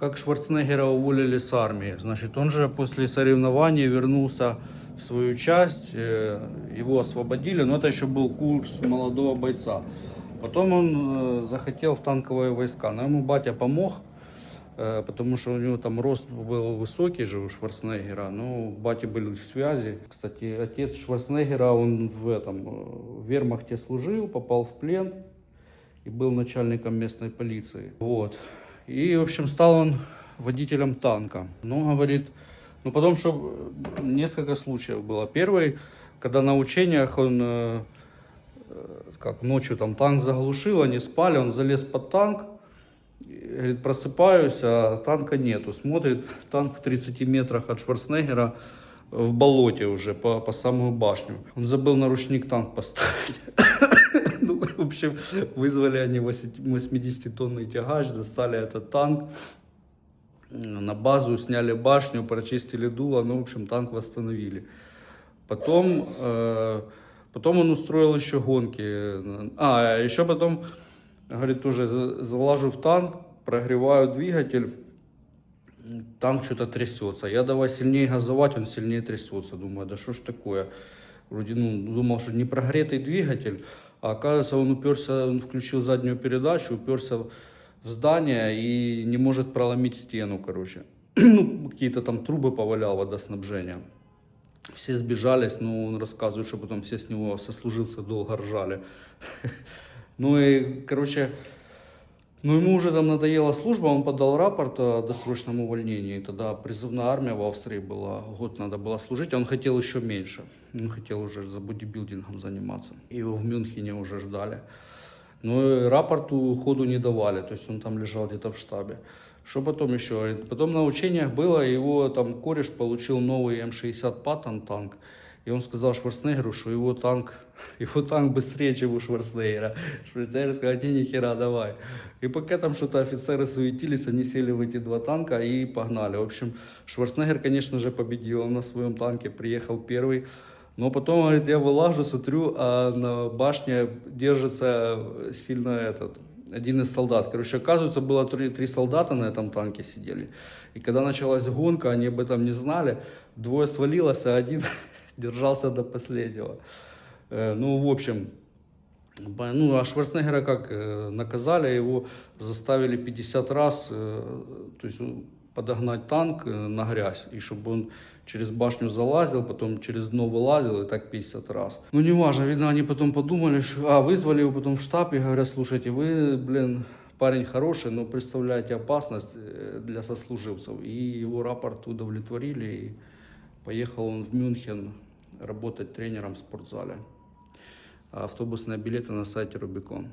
Как Шварценеггера уволили с армии. Значит, он же после соревнований вернулся в свою часть, э, его освободили, но это еще был курс молодого бойца. Потом он э, захотел в танковые войска, но ему батя помог, э, потому что у него там рост был высокий же у Шварценеггера, но у бати были связи. Кстати, отец Шварценеггера, он в этом, в вермахте служил, попал в плен и был начальником местной полиции. Вот. И, в общем, стал он водителем танка. Ну, говорит, ну, потом, что несколько случаев было. Первый, когда на учениях он, э, э, как ночью там танк заглушил, они спали, он залез под танк, говорит, просыпаюсь, а танка нету. Смотрит, танк в 30 метрах от Шварценеггера в болоте уже, по, по самую башню. Он забыл на ручник танк поставить. Общем, вызвали они 80-тонный тягач, достали этот танк, на базу, сняли башню, прочистили дуло, ну, в общем, танк восстановили. Потом, э, потом он устроил еще гонки. А, еще потом, говорит, тоже за- залажу в танк, прогреваю двигатель, танк что-то трясется. Я давай сильнее газовать, он сильнее трясется. Думаю, да что ж такое? Вроде, ну, думал, что не прогретый двигатель, а оказывается, он уперся, он включил заднюю передачу, уперся в здание и не может проломить стену, короче. Ну, какие-то там трубы повалял водоснабжения. Все сбежались, но он рассказывает, что потом все с него сослуживцы долго ржали. Ну и, короче, ну, ему уже там надоела служба, он подал рапорт о досрочном увольнении. Тогда призывная армия в Австрии была, год надо было служить, а он хотел еще меньше. Он хотел уже за бодибилдингом заниматься. Его в Мюнхене уже ждали. Но и рапорту ходу не давали, то есть он там лежал где-то в штабе. Что потом еще? Потом на учениях было, его там кореш получил новый М60 Паттон танк. И он сказал Шварценеггеру, что его танк, его танк быстрее, чем у Шварценеггера. Шварценеггер сказал, не, ни хера, давай. И пока там что-то офицеры суетились, они сели в эти два танка и погнали. В общем, Шварценеггер, конечно же, победил. Он на своем танке приехал первый. Но потом, говорит, я вылажу, смотрю, а на башне держится сильно этот, один из солдат. Короче, оказывается, было три, три солдата на этом танке сидели. И когда началась гонка, они об этом не знали. Двое свалилось, а один держался до последнего. Э, Ну, в общем, Ну, а Шварценеггера как э, наказали, его заставили 50 раз, э, то есть ну, подогнать танк на грязь, и чтобы он через башню залазил, потом через дно вылазил, и так 50 раз. Ну, не важно, видно, они потом подумали, что... А, вызвали его потом в штаб и говорят, слушайте, вы, блин, парень хороший, но представляете опасность для сослуживцев. И его рапорт удовлетворили, и поехал он в Мюнхен работать тренером в спортзале. Автобусные билеты на сайте Рубикон.